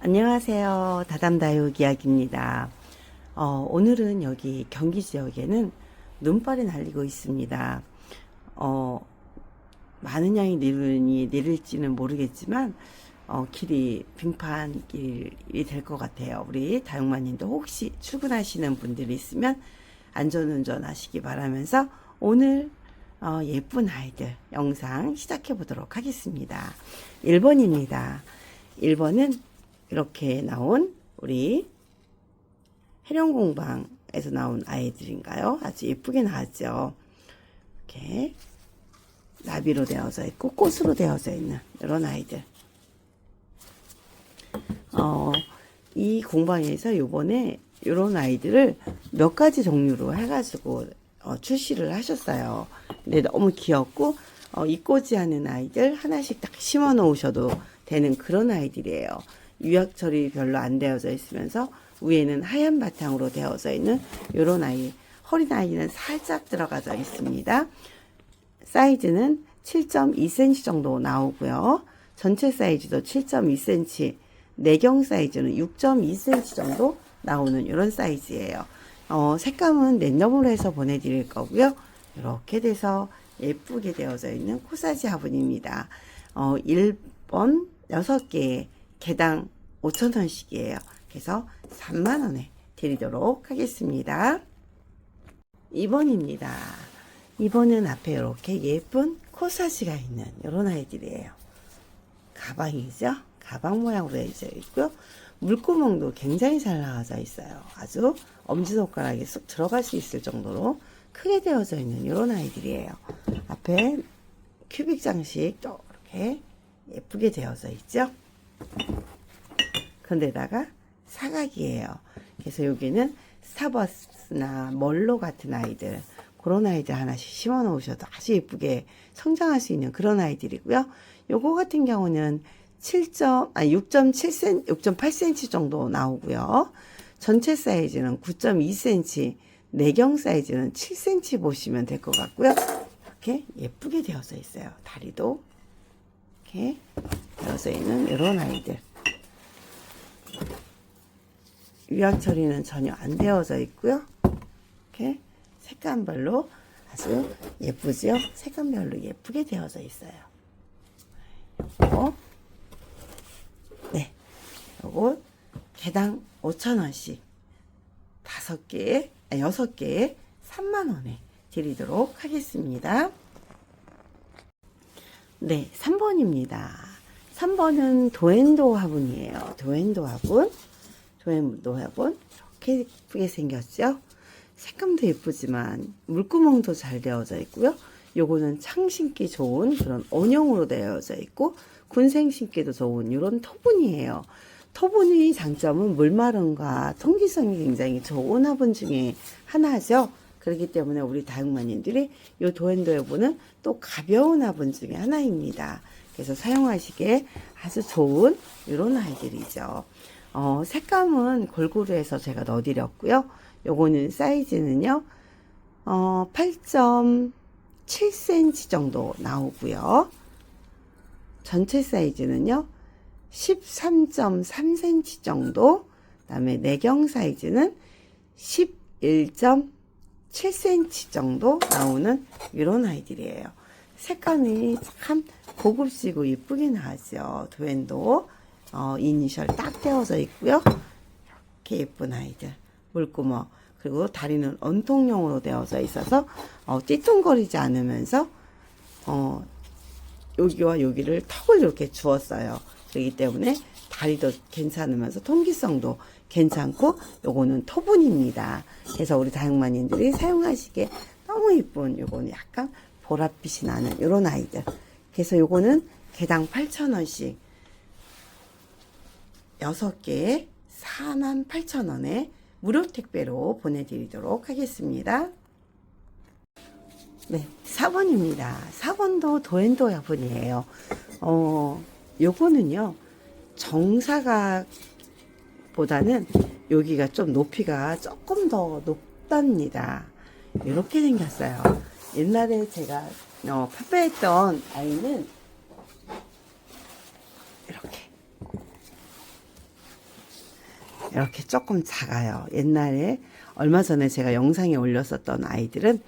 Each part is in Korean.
안녕하세요. 다담다육 이야기입니다. 어, 오늘은 여기 경기 지역에는 눈발이 날리고 있습니다. 어, 많은 양이 내리니 내릴지는 모르겠지만, 어, 길이 빙판 길이 될 것 같아요. 우리 다육마님도 혹시 출근하시는 분들이 있으면 안전운전 하시기 바라면서 오늘 어, 예쁜 아이들 영상 시작해 보도록 하겠습니다. 1번입니다. 1번은 이렇게 나온 우리 해령공방에서 나온 아이들인가요? 아주 예쁘게 나왔죠. 이렇게 나비로 되어져 있고 꽃으로 되어져 있는 이런 아이들. 어, 이 공방에서 요번에 이런 아이들을 몇 가지 종류로 해가지고 어, 출시를 하셨어요. 근데 너무 귀엽고 어, 이꼬지 하는 아이들 하나씩 딱 심어 놓으셔도 되는 그런 아이들이에요. 유약 처리 별로 안 되어져 있으면서 위에는 하얀 바탕으로 되어져 있는 이런 아이. 허리 나이는 살짝 들어가져 있습니다. 사이즈는 7.2cm 정도 나오고요. 전체 사이즈도 7.2cm, 내경 사이즈는 6.2cm 정도 나오는 이런 사이즈예요. 어, 색감은 랜덤으로 해서 보내드릴 거고요. 이렇게 돼서 예쁘게 되어져 있는 코사지 화분입니다. 어, 1번 6개 개당 5천원씩이에요. 그래서 3만원에 드리도록 하겠습니다. 2번입니다. 2번은 앞에 이렇게 예쁜 코사지가 있는 이런 아이들이에요. 가방이죠. 가방 모양으로 되어 있고요. 물구멍도 굉장히 잘 나와져 있어요. 아주 엄지손가락에 쏙 들어갈 수 있을 정도로 크게 되어져 있는 이런 아이들이에요. 앞에 큐빅 장식도 이렇게 예쁘게 되어져 있죠. 근데다가 사각이에요. 그래서 여기는 스타버스나 멀로 같은 아이들 그런 아이들 하나씩 심어 놓으셔도 아주 예쁘게 성장할 수 있는 그런 아이들이고요. 요거 같은 경우는 7. 아 6.7cm, 6.8cm 정도 나오고요. 전체 사이즈는 9.2cm, 내경 사이즈는 7cm 보시면 될 것 같고요. 이렇게 예쁘게 되어져 있어요. 다리도 이렇게 되어져 있는 이런 아이들. 유약 처리는 전혀 안 되어져 있고요. 이렇게 색감별로 아주 예쁘죠? 색감별로 예쁘게 되어져 있어요. 요거 네, 요거 개당 5,000원씩 다섯 개에 아, 여섯 개에 3만 원에 드리도록 하겠습니다. 네, 3번입니다. 3번은 도엔도 화분이에요. 도엔도 화분. 도엔도 화분. 이렇게 예쁘게 생겼죠? 색감도 예쁘지만 물구멍도 잘 되어져 있고요. 요거는 창 심기 좋은 그런 원형으로 되어져 있고 군생 심기도 좋은 이런 토분이에요. 토분의 장점은 물마름과 통기성이 굉장히 좋은 화분 중에 하나죠. 그렇기 때문에 우리 다육마님들이 이 도엔도 여부는 또 가벼운 화분 중에 하나입니다. 그래서 사용하시기에 아주 좋은 이런 아이들이죠. 어, 색감은 골고루 해서 제가 넣어드렸고요. 요거는 사이즈는요, 어, 8.7cm 정도 나오고요. 전체 사이즈는요, 13.3cm 정도, 그 다음에 내경 사이즈는 11.7cm 정도 나오는 이런 아이들이에요. 색감이 참 고급지고 예쁘게 나왔죠. 도엔도 어, 이니셜 딱 떼어져 있고요. 이렇게 예쁜 아이들. 물구멍. 그리고 다리는 언통용으로 되어져 있어서 어, 띠뚱거리지 않으면서 어, 여기와 여기를 턱을 이렇게 주었어요. 그렇기 때문에 다리도 괜찮으면서 통기성도 괜찮고 요거는 토분입니다. 그래서 우리 다육마님들이 사용하시기에 너무 이쁜 요거는 약간 보랏빛이 나는 요런 아이들. 그래서 요거는 개당 8,000원씩 6개에 48,000원에 무료 택배로 보내드리도록 하겠습니다. 네, 4번입니다. 4번도 도엔도 화분이에요. 어, 요거는요, 정사각 보다는 여기가 좀 높이가 조금 더 높답니다. 이렇게 생겼어요. 옛날에 제가 어, 파파했던 아이는 이렇게 이렇게 조금 작아요. 옛날에 얼마 전에 제가 영상에 올렸었던 아이들은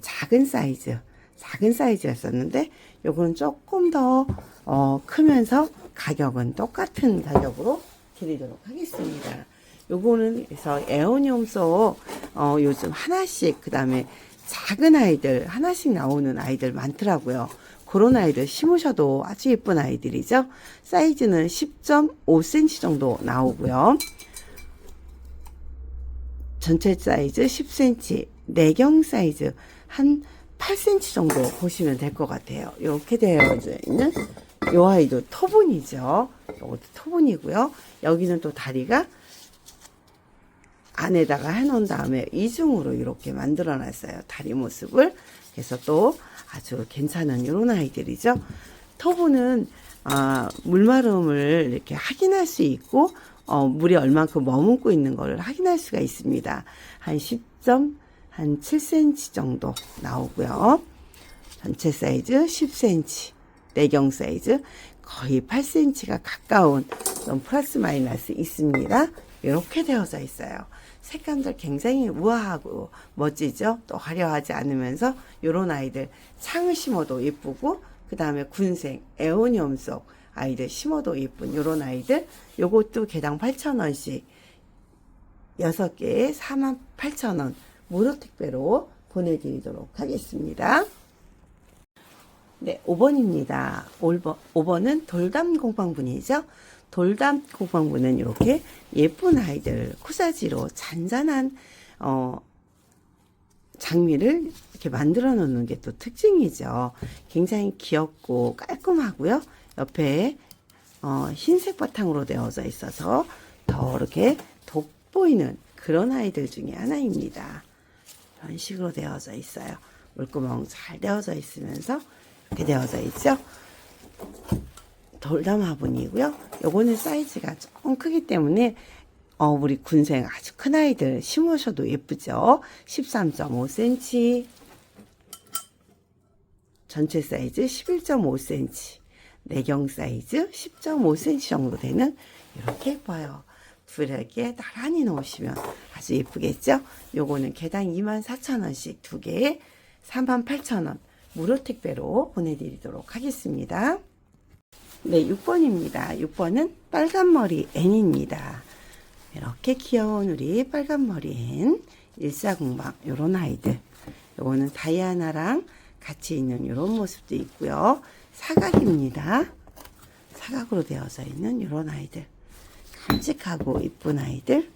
작은 사이즈, 작은 사이즈였었는데 요거는 조금 더 어, 크면서 가격은 똑같은 가격으로 드리도록 하겠습니다. 요거는 그래서 에어니움 소 어, 요즘 하나씩 그 다음에 작은 아이들 하나씩 나오는 아이들 많더라고요. 그런 아이들 심으셔도 아주 예쁜 아이들이죠. 사이즈는 10.5cm 정도 나오고요. 전체 사이즈 10cm, 내경 사이즈 한 8cm 정도 보시면 될 것 같아요. 이렇게 되어 있는 이 아이도 토분이죠. 이것도 토분이고요. 여기는 또 다리가 안에다가 해놓은 다음에 이중으로 이렇게 만들어 놨어요. 다리 모습을. 그래서 또 아주 괜찮은 이런 아이들이죠. 터보는 아, 물마름을 이렇게 확인할 수 있고 어, 물이 얼만큼 머금고 있는 걸 확인할 수가 있습니다. 한 10점 한 7cm 정도 나오고요. 전체 사이즈 10cm, 내경 사이즈 거의 8cm가 가까운 그런 플러스 마이너스 있습니다. 이렇게 되어져 있어요. 색감들 굉장히 우아하고 멋지죠? 또 화려하지 않으면서 이런 아이들 창을 심어도 예쁘고 그 다음에 군생, 에오니엄 속 아이들 심어도 예쁜 이런 아이들 요것도 개당 8,000원씩 6개에 48,000원 무료 택배로 보내드리도록 하겠습니다. 네, 5번입니다. 5번, 5번은 돌담 공방분이죠. 돌담 공방분은 이렇게 예쁜 아이들 코사지로 잔잔한 어, 장미를 이렇게 만들어 놓는 게 또 특징이죠. 굉장히 귀엽고 깔끔하고요. 옆에 어, 흰색 바탕으로 되어져 있어서 더 이렇게 돋보이는 그런 아이들 중에 하나입니다. 이런 식으로 되어져 있어요. 물구멍 잘 되어져 있으면서 이렇게 되어져 있죠. 돌담 화분이고요. 요거는 사이즈가 조금 크기 때문에 어, 우리 군생 아주 큰 아이들 심으셔도 예쁘죠. 13.5cm 전체 사이즈 11.5cm 내경 사이즈 10.5cm 정도 되는 이렇게 예뻐요. 둘에게 나란히 놓으시면 아주 예쁘겠죠? 요거는 개당 24,000원씩 두 개에 38,000원 무료 택배로 보내드리도록 하겠습니다. 네, 6번입니다. 6번은 빨간머리 N입니다. 이렇게 귀여운 우리 빨간머리 N 일사공방 요런 아이들 요거는 다이아나랑 같이 있는 요런 모습도 있고요. 사각입니다. 사각으로 되어져 있는 요런 아이들 깜찍하고 이쁜 아이들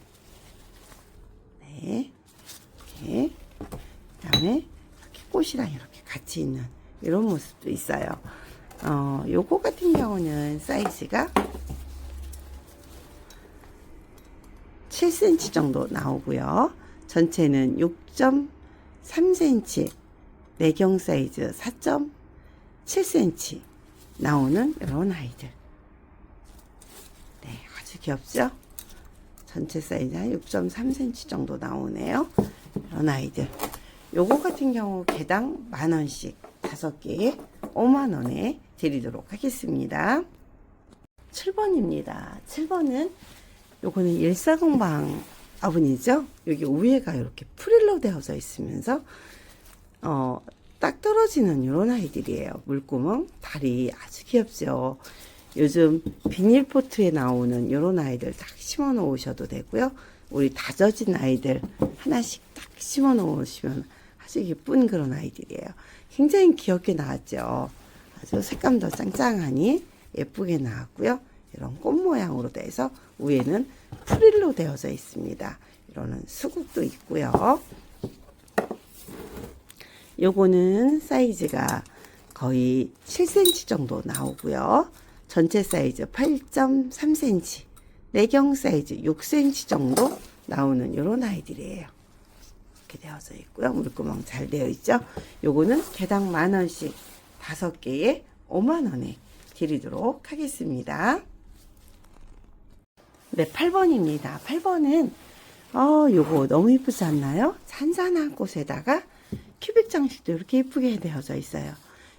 네 이렇게 그 다음에 이렇게 꽃이랑 이렇게 같이 있는 이런 모습도 있어요. 어, 요거 같은 경우는 사이즈가 7cm 정도 나오고요. 전체는 6.3cm, 내경 사이즈 4.7cm 나오는 이런 아이들. 네, 아주 귀엽죠? 전체 사이즈 한 6.3cm 정도 나오네요. 이런 아이들. 요거 같은 경우 개당 만 원씩 다섯 개에 5만 원에 드리도록 하겠습니다. 7번입니다. 7번은 요거는 일사공방 화분이죠. 여기 위에가 이렇게 프릴로 되어져 있으면서 어, 딱 떨어지는 이런 아이들이에요. 물구멍, 다리 아주 귀엽죠. 요즘 비닐포트에 나오는 이런 아이들 딱 심어 놓으셔도 되고요. 우리 다져진 아이들 하나씩 딱 심어 놓으시면 아주 예쁜 그런 아이들이에요. 굉장히 귀엽게 나왔죠. 아주 색감도 짱짱하니 예쁘게 나왔고요. 이런 꽃 모양으로 돼서 위에는 프릴로 되어져 있습니다. 이러는 수국도 있고요. 요거는 사이즈가 거의 7cm 정도 나오고요. 전체 사이즈 8.3cm, 내경 사이즈 6cm 정도 나오는 이런 아이들이에요. 이렇게 되어져 있고요. 물구멍 잘 되어 있죠. 요거는 개당 만 원씩 다섯 개에 5만 원에 드리도록 하겠습니다. 네, 8번입니다. 8번은 어, 요거 너무 이쁘지 않나요? 산산한 꽃에다가 큐빅 장식도 이렇게 예쁘게 되어져 있어요.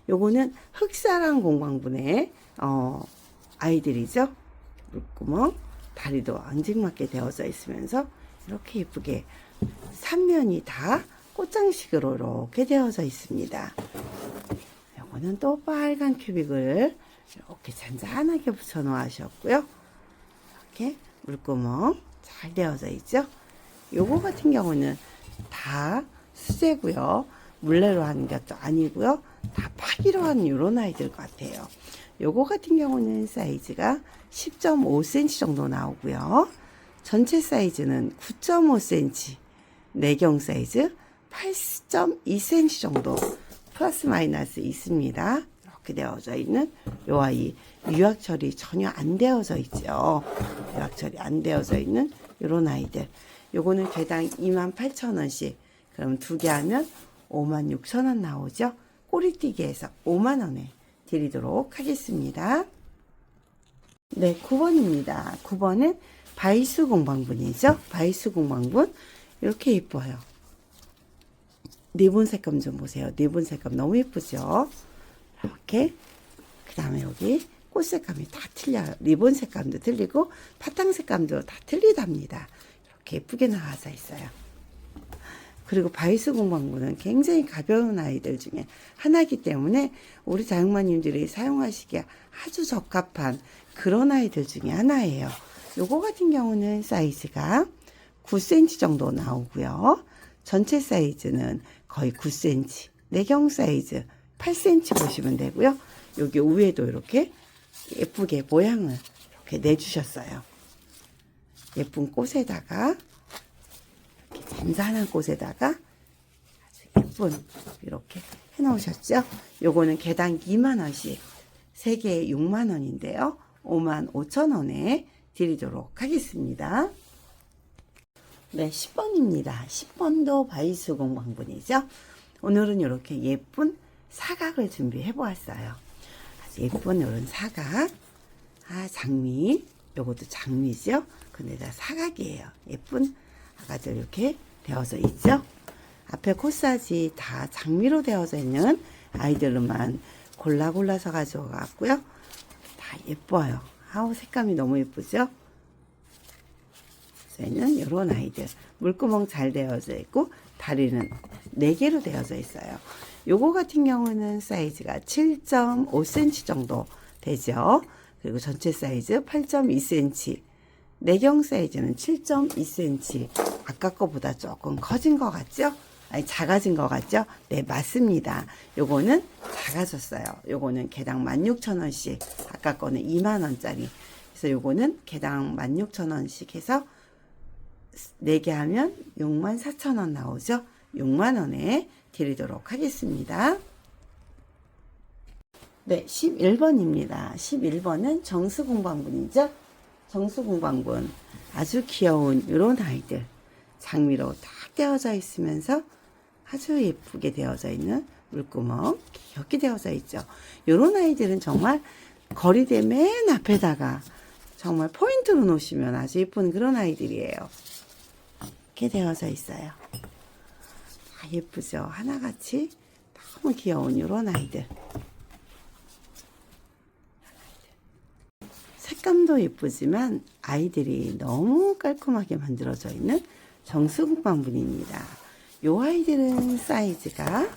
요거는 흑사랑 공방분의 어, 아이들이죠. 물구멍, 다리도 앙증맞게 되어져 있으면서 이렇게 예쁘게 삼면이 다 꽃장식으로 이렇게 되어져 있습니다. 요거는 또 빨간 큐빅을 이렇게 잔잔하게 붙여 놓으셨고요. 이렇게 물구멍 잘 되어져 있죠. 요거 같은 경우는 다 수제고요. 물레로 하는 것도 아니고요. 다 파기로 하는 이런 아이들 같아요. 요거 같은 경우는 사이즈가 10.5cm 정도 나오고요. 전체 사이즈는 9.5cm, 내경 사이즈 8.2cm 정도 플러스 마이너스 있습니다. 이렇게 되어져 있는 요 아이 유학 처리 전혀 안 되어져 있죠. 유학 처리 안 되어져 있는 요런 아이들. 요거는 개당 28,000원씩. 그럼 두 개 하면 56,000원 나오죠. 꼬리띠기에서 5만원에 드리도록 하겠습니다. 네, 9번입니다. 9번은 바이수 공방분이죠. 바이수 공방분. 이렇게 예뻐요. 리본 색감 좀 보세요. 리본 색감 너무 예쁘죠? 이렇게. 그 다음에 여기 꽃 색감이 다 틀려요. 리본 색감도 틀리고, 파탕 색감도 다 틀리답니다. 이렇게 예쁘게 나와져 있어요. 그리고 바이스 공방구는 굉장히 가벼운 아이들 중에 하나이기 때문에 우리 자영마님들이 사용하시기에 아주 적합한 그런 아이들 중에 하나예요. 요거 같은 경우는 사이즈가 9cm 정도 나오고요. 전체 사이즈는 거의 9cm, 내경 사이즈 8cm 보시면 되고요. 여기 위에도 이렇게 예쁘게 모양을 이렇게 내주셨어요. 예쁜 꽃에다가 잔잔한 꽃에다가 아주 예쁜 이렇게 해놓으셨죠? 요거는 개당 2만원씩 3개에 6만원인데요. 5만 5천원에 드리도록 하겠습니다. 네, 10번입니다. 10번도 바이스 공방분이죠. 오늘은 이렇게 예쁜 사각을 준비해 보았어요. 아주 예쁜 이런 사각. 아, 장미. 요것도 장미죠. 근데 다 사각이에요. 예쁜 아가들 이렇게 되어져 있죠. 앞에 코사지 다 장미로 되어져 있는 아이들로만 골라 골라서 가져왔고요. 다 예뻐요. 아우 색감이 너무 예쁘죠. 저희는 이런 아이들 물구멍 잘 되어져 있고 다리는 4개로 되어져 있어요. 요거 같은 경우는 사이즈가 7.5cm 정도 되죠. 그리고 전체 사이즈 8.2cm. 내경 사이즈는 7.2cm. 아까 거보다 조금 커진 것 같죠? 아니, 작아진 것 같죠? 네, 맞습니다. 요거는 작아졌어요. 요거는 개당 16,000원씩. 아까 거는 2만원짜리. 그래서 요거는 개당 16,000원씩 해서 4개 하면 64,000원 나오죠? 6만원에 드리도록 하겠습니다. 네, 11번입니다. 11번은 정수공방분이죠. 정수공방분. 아주 귀여운 이런 아이들. 장미로 다 떼어져 있으면서 아주 예쁘게 되어져 있는 물구멍 귀엽게 되어져 있죠. 이런 아이들은 정말 거리대 맨 앞에다가 정말 포인트로 놓으시면 아주 예쁜 그런 아이들이에요. 이렇게 되어져 있어요. 다 예쁘죠? 하나같이 너무 귀여운 이런 아이들. 색감도 예쁘지만 아이들이 너무 깔끔하게 만들어져 있는 정수국방분입니다. 요 아이들은 사이즈가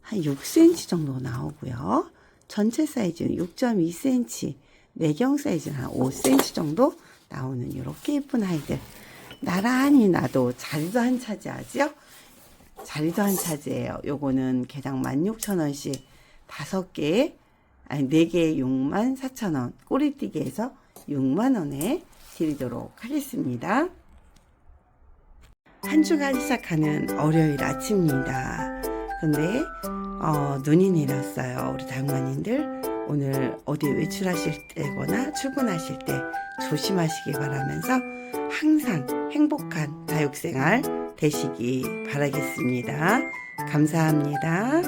한 6cm 정도 나오고요. 전체 사이즈는 6.2cm, 내경 사이즈는 한 5cm 정도 나오는 이렇게 예쁜 아이들. 나란히 놔도 자리도 한 차지하죠? 자리도 한 차지예요. 요거는 개당 16,000원씩 5개, 아니 4개에 6만 4천원, 꼬리띠기에서 6만원에 드리도록 하겠습니다. 한 주간 시작하는 월요일 아침입니다. 근데 어, 눈이 내렸어요. 우리 당만인들 오늘 어디 외출하실 때거나 출근하실 때 조심하시기 바라면서 항상 행복한 다육생활 되시기 바라겠습니다. 감사합니다.